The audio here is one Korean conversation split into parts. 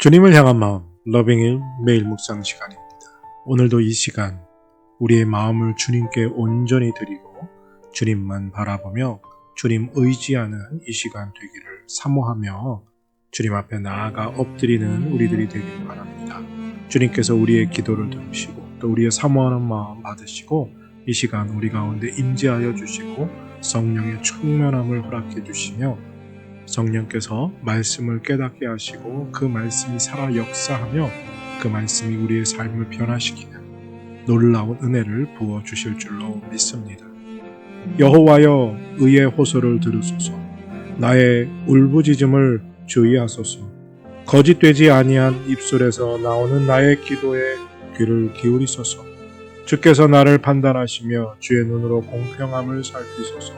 주님을 향한 마음, 러빙일 매일 묵상 시간입니다. 오늘도 이 시간 우리의 마음을 주님께 온전히 드리고 주님만 바라보며 주님 의지하는 이 시간 되기를 사모하며 주님 앞에 나아가 엎드리는 우리들이 되길 바랍니다. 주님께서 우리의 기도를 들으시고 또 우리의 사모하는 마음 받으시고 이 시간 우리 가운데 임재하여 주시고 성령의 충만함을 허락해 주시며 성령께서 말씀을 깨닫게 하시고 그 말씀이 살아 역사하며 그 말씀이 우리의 삶을 변화시키는 놀라운 은혜를 부어 주실 줄로 믿습니다. 여호와여 의의 호소를 들으소서. 나의 울부짖음을 주의하소서. 거짓되지 아니한 입술에서 나오는 나의 기도에 귀를 기울이소서. 주께서 나를 판단하시며 주의 눈으로 공평함을 살피소서.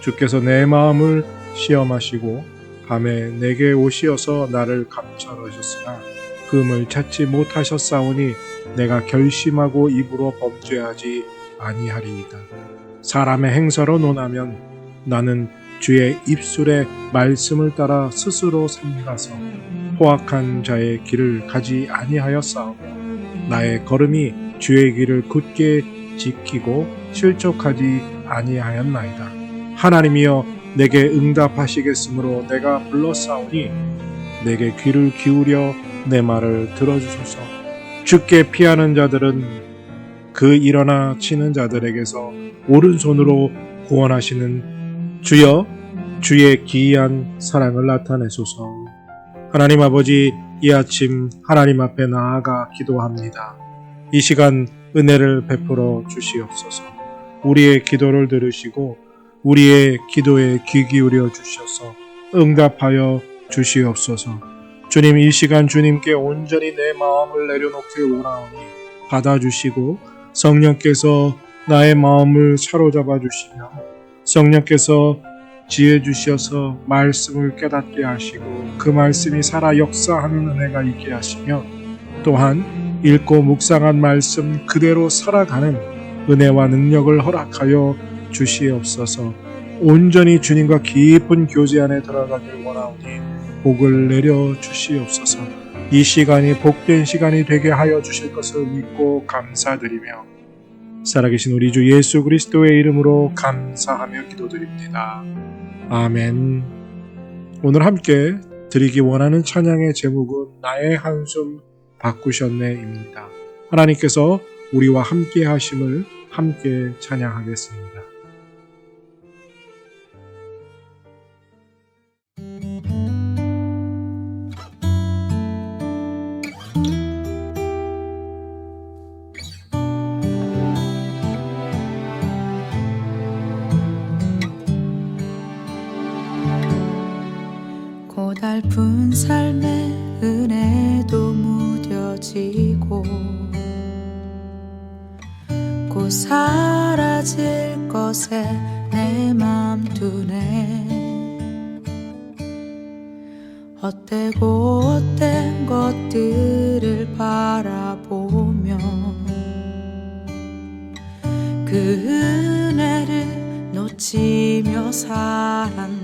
주께서 내 마음을 시험하시고 밤에 내게 오시어서 나를 감찰하셨으나 금을 찾지 못하셨사오니 내가 결심하고 입으로 범죄하지 아니하리이다. 사람의 행사로 논하면 나는 주의 입술의 말씀을 따라 스스로 삼가서 포악한 자의 길을 가지 아니하였사오며 나의 걸음이 주의 길을 굳게 지키고 실족하지 아니하였나이다. 하나님이여 내게 응답하시겠으므로 내가 불렀사오니 내게 귀를 기울여 내 말을 들어주소서. 주께 피하는 자들은 그 일어나 치는 자들에게서 오른손으로 구원하시는 주여 주의 기이한 사랑을 나타내소서. 하나님 아버지 이 아침 하나님 앞에 나아가 기도합니다. 이 시간 은혜를 베풀어 주시옵소서. 우리의 기도를 들으시고 우리의 기도에 귀 기울여 주셔서 응답하여 주시옵소서. 주님 이 시간 주님께 온전히 내 마음을 내려놓길 원하오니 받아주시고 성령께서 나의 마음을 사로잡아 주시며 성령께서 지혜 주셔서 말씀을 깨닫게 하시고 그 말씀이 살아 역사하는 은혜가 있게 하시며 또한 읽고 묵상한 말씀 그대로 살아가는 은혜와 능력을 허락하여 주시옵소서 온전히 주님과 깊은 교제 안에 들어가길 원하오니 복을 내려 주시옵소서 이 시간이 복된 시간이 되게 하여 주실 것을 믿고 감사드리며 살아계신 우리 주 예수 그리스도의 이름으로 감사하며 기도드립니다. 아멘. 오늘 함께 드리기 원하는 찬양의 제목은 나의 한숨 바꾸셨네입니다. 하나님께서 우리와 함께 하심을 함께 찬양하겠습니다. 고달픈 삶의 은혜도 무뎌지고 곧 사라질 것에 내 맘 두네. 헛되고 헛된 것들을 바라보며 그 은혜를 놓치며 살았네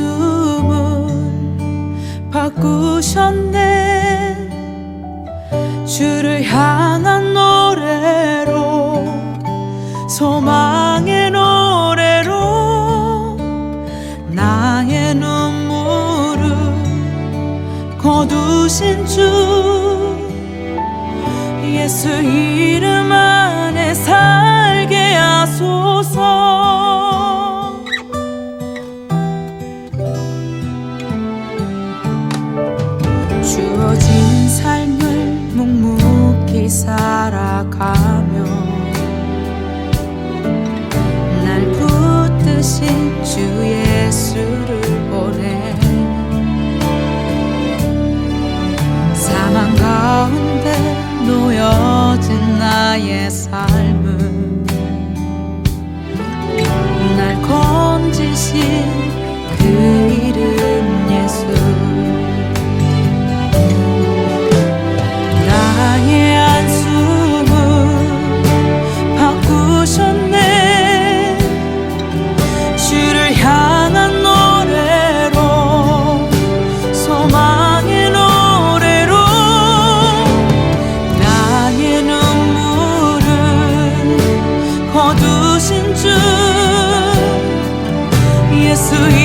숨을 바꾸셨네. 주를 향한 노래로 소망의 노래로 나의 눈물을 거두신 주 예수 이름 예수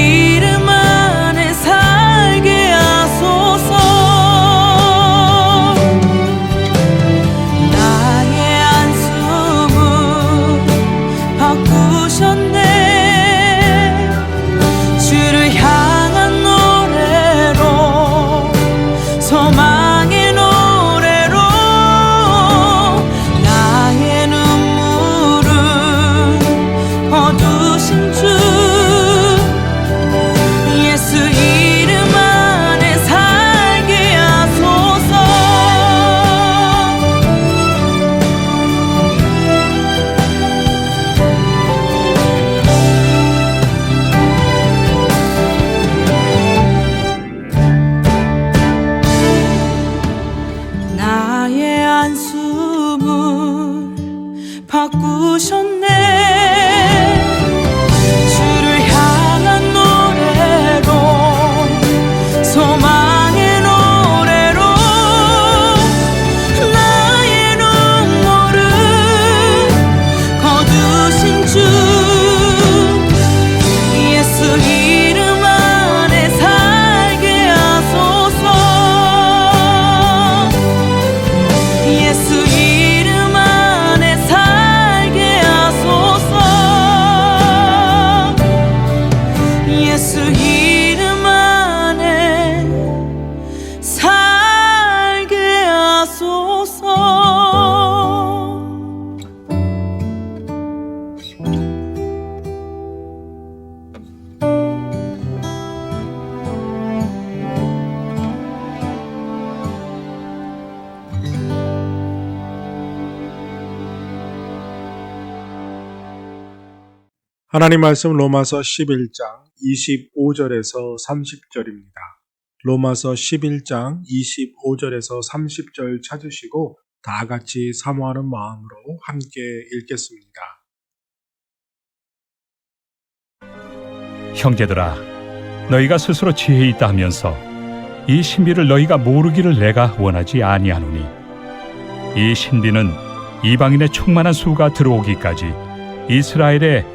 하나님 말씀 로마서 11장 25절에서 30절입니다. 로마서 11장 25절에서 30절 찾으시고 다 같이 사모하는 마음으로 함께 읽겠습니다. 형제들아 너희가 스스로 지혜 있다 하면서 이 신비를 너희가 모르기를 내가 원하지 아니하노니 이 신비는 이방인의 충만한 수가 들어오기까지 이스라엘의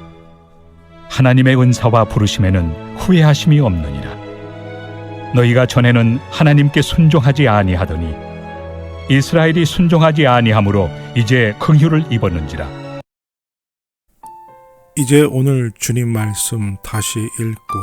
하나님의 은사와 부르심에는 후회하심이 없느니라. 너희가 전에는 하나님께 순종하지 아니하더니 이스라엘이 순종하지 아니하므로 이제 긍휼을 입었는지라. 이제 오늘 주님 말씀 다시 읽고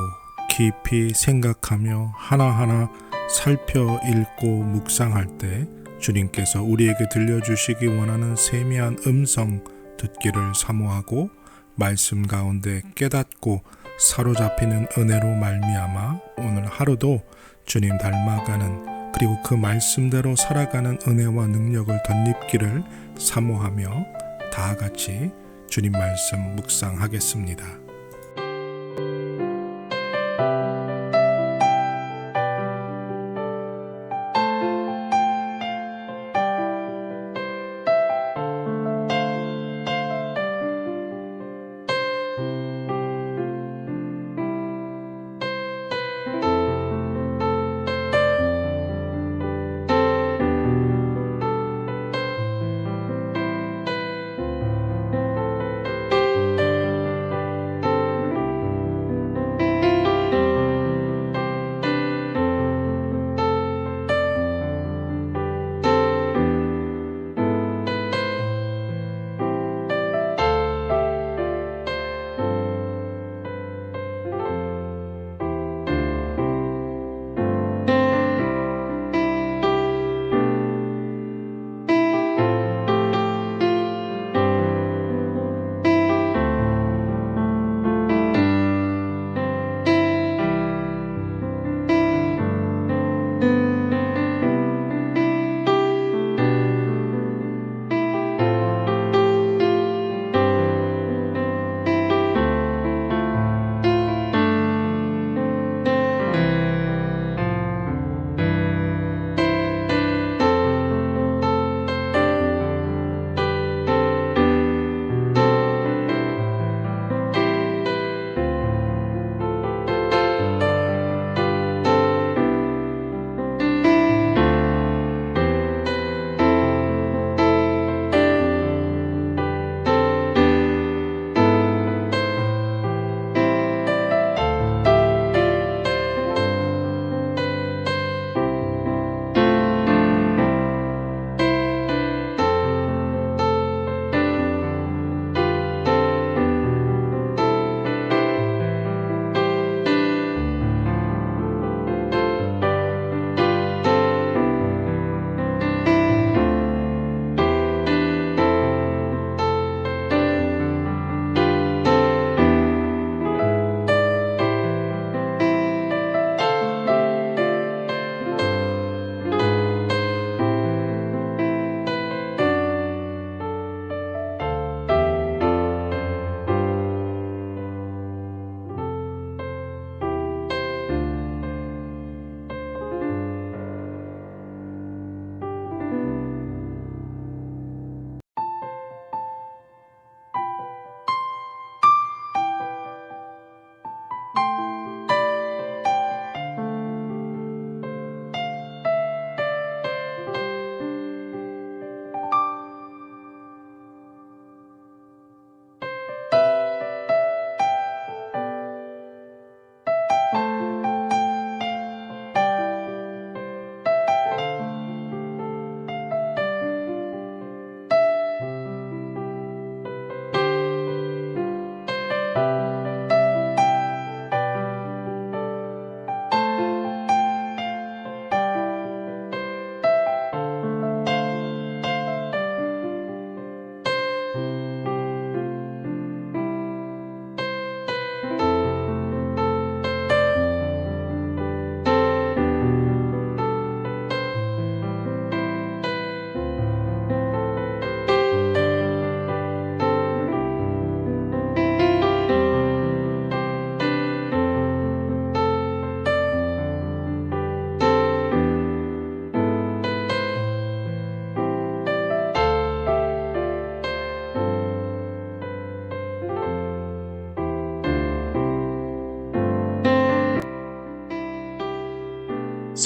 깊이 생각하며 하나하나 살펴 읽고 묵상할 때 주님께서 우리에게 들려주시기 원하는 세미한 음성 듣기를 사모하고 말씀 가운데 깨닫고 사로잡히는 은혜로 말미암아 오늘 하루도 주님 닮아가는 그리고 그 말씀대로 살아가는 은혜와 능력을 덧입기를 사모하며 다 같이 주님 말씀 묵상하겠습니다.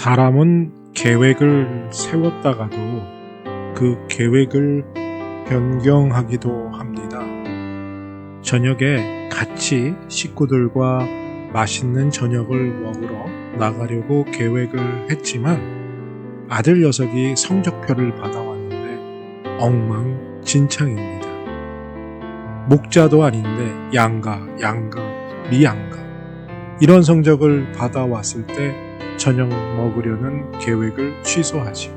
사람은 계획을 세웠다가도 그 계획을 변경하기도 합니다. 저녁에 같이 식구들과 맛있는 저녁을 먹으러 나가려고 계획을 했지만 아들 녀석이 성적표를 받아왔는데 엉망진창입니다. 목자도 아닌데 양가, 양가, 미양가 이런 성적을 받아왔을 때 저녁 먹으려는 계획을 취소하지.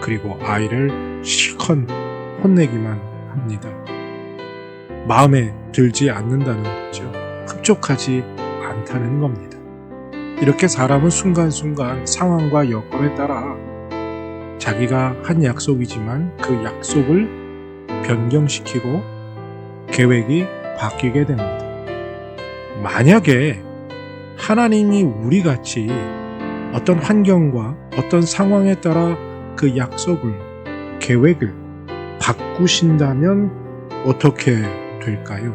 그리고 아이를 실컷 혼내기만 합니다. 마음에 들지 않는다는 거죠. 흡족하지 않다는 겁니다. 이렇게 사람은 순간순간 상황과 여건에 따라 자기가 한 약속이지만 그 약속을 변경시키고 계획이 바뀌게 됩니다. 만약에 하나님이 우리 같이 어떤 환경과 어떤 상황에 따라 그 약속을, 계획을 바꾸신다면 어떻게 될까요?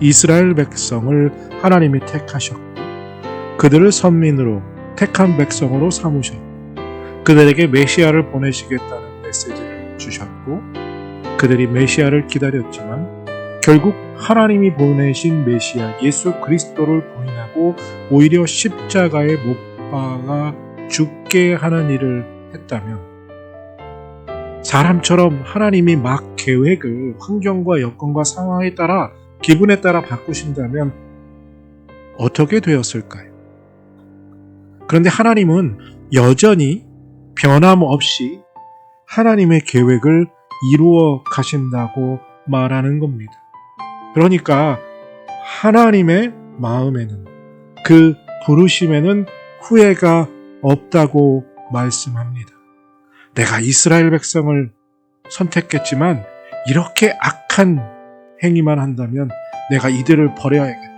이스라엘 백성을 하나님이 택하셨고, 그들을 선민으로 택한 백성으로 삼으셨고, 그들에게 메시아를 보내시겠다는 메시지를 주셨고, 그들이 메시아를 기다렸지만, 결국 하나님이 보내신 메시아 예수 그리스도를 부인 하고 오히려 십자가에 못 박아 죽게 하는 일을 했다면 사람처럼 하나님이 막 계획을 환경과 여건과 상황에 따라 기분에 따라 바꾸신다면 어떻게 되었을까요? 그런데 하나님은 여전히 변함없이 하나님의 계획을 이루어 가신다고 말하는 겁니다. 그러니까 하나님의 마음에는 그 부르심에는 후회가 없다고 말씀합니다. 내가 이스라엘 백성을 선택했지만 이렇게 악한 행위만 한다면 내가 이들을 버려야겠다.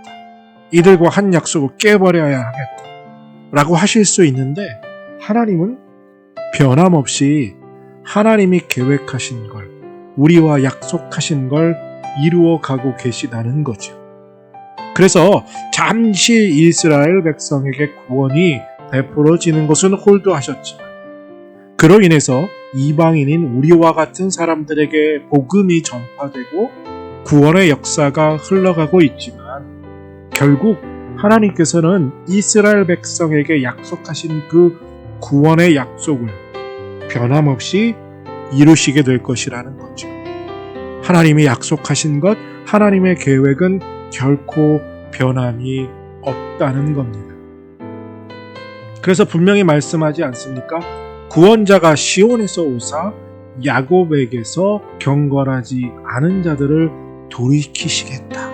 이들과 한 약속을 깨버려야 하겠다. 라고 하실 수 있는데 하나님은 변함없이 하나님이 계획하신 걸, 우리와 약속하신 걸 이루어 가고 계시다는 거죠. 그래서 잠시 이스라엘 백성에게 구원이 베풀어지는 것은 홀도하셨지만 그로 인해서 이방인인 우리와 같은 사람들에게 복음이 전파되고 구원의 역사가 흘러가고 있지만 결국 하나님께서는 이스라엘 백성에게 약속하신 그 구원의 약속을 변함없이 이루시게 될 것이라는 거죠. 하나님이 약속하신 것, 하나님의 계획은 결코 변함이 없다는 겁니다. 그래서 분명히 말씀하지 않습니까? 구원자가 시온에서 오사 야곱에게서 경건하지 않은 자들을 돌이키시겠다.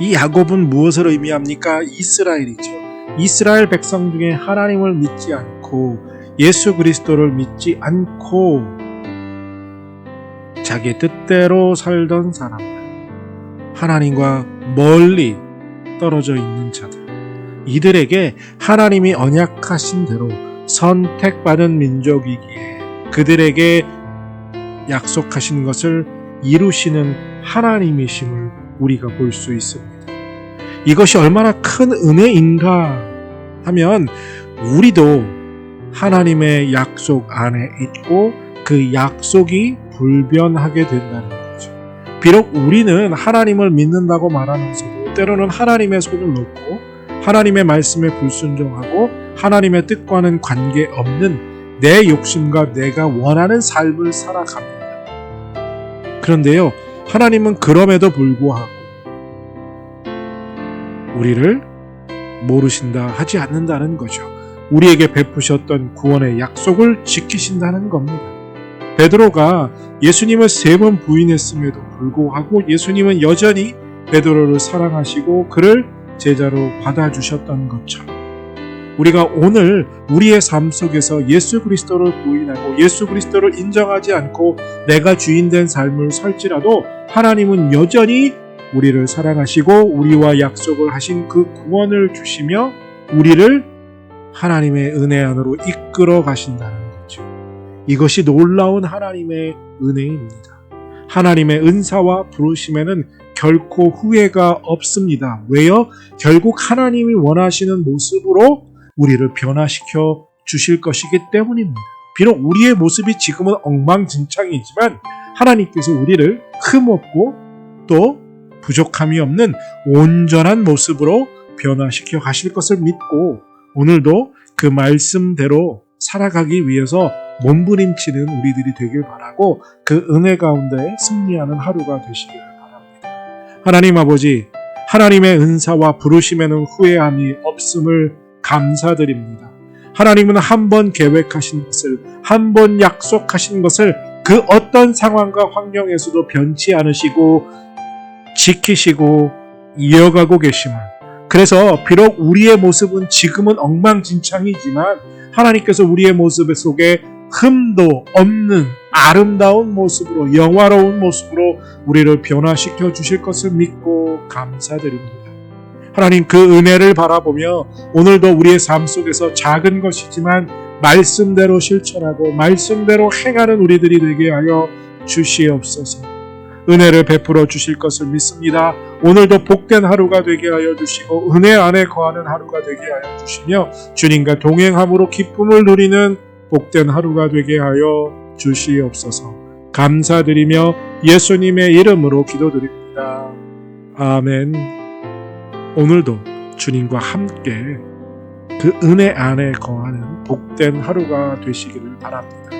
이 야곱은 무엇을 의미합니까? 이스라엘이죠. 이스라엘 백성 중에 하나님을 믿지 않고 예수 그리스도를 믿지 않고 자기 뜻대로 살던 사람들, 하나님과 멀리 떨어져 있는 자들, 이들에게 하나님이 언약하신 대로 선택받은 민족이기에 그들에게 약속하신 것을 이루시는 하나님이심을 우리가 볼 수 있습니다. 이것이 얼마나 큰 은혜인가 하면 우리도 하나님의 약속 안에 있고 그 약속이 불변하게 된다는. 비록 우리는 하나님을 믿는다고 말하면서도 때로는 하나님의 손을 놓고 하나님의 말씀에 불순종하고 하나님의 뜻과는 관계없는 내 욕심과 내가 원하는 삶을 살아갑니다. 그런데요, 하나님은 그럼에도 불구하고 우리를 모르신다 하지 않는다는 거죠. 우리에게 베푸셨던 구원의 약속을 지키신다는 겁니다. 베드로가 예수님을 세 번 부인했음에도 불구하고 예수님은 여전히 베드로를 사랑하시고 그를 제자로 받아주셨던 것처럼 우리가 오늘 우리의 삶 속에서 예수 그리스도를 부인하고 예수 그리스도를 인정하지 않고 내가 주인된 삶을 살지라도 하나님은 여전히 우리를 사랑하시고 우리와 약속을 하신 그 구원을 주시며 우리를 하나님의 은혜 안으로 이끌어 가신다는. 이것이 놀라운 하나님의 은혜입니다. 하나님의 은사와 부르심에는 결코 후회가 없습니다. 왜요? 결국 하나님이 원하시는 모습으로 우리를 변화시켜 주실 것이기 때문입니다. 비록 우리의 모습이 지금은 엉망진창이지만 하나님께서 우리를 흠없고 또 부족함이 없는 온전한 모습으로 변화시켜 가실 것을 믿고 오늘도 그 말씀대로 살아가기 위해서 몸부림치는 우리들이 되길 바라고 그 은혜 가운데 승리하는 하루가 되시길 바랍니다. 하나님 아버지, 하나님의 은사와 부르심에는 후회함이 없음을 감사드립니다. 하나님은 한 번 계획하신 것을, 한 번 약속하신 것을 그 어떤 상황과 환경에서도 변치 않으시고 지키시고 이어가고 계심을. 그래서 비록 우리의 모습은 지금은 엉망진창이지만 하나님께서 우리의 모습 속에 흠도 없는 아름다운 모습으로 영화로운 모습으로 우리를 변화시켜 주실 것을 믿고 감사드립니다. 하나님 그 은혜를 바라보며 오늘도 우리의 삶 속에서 작은 것이지만 말씀대로 실천하고 말씀대로 행하는 우리들이 되게 하여 주시옵소서. 은혜를 베풀어 주실 것을 믿습니다. 오늘도 복된 하루가 되게 하여 주시고 은혜 안에 거하는 하루가 되게 하여 주시며 주님과 동행함으로 기쁨을 누리는 복된 하루가 되게 하여 주시옵소서. 감사드리며 예수님의 이름으로 기도드립니다. 아멘. 오늘도 주님과 함께 그 은혜 안에 거하는 복된 하루가 되시기를 바랍니다.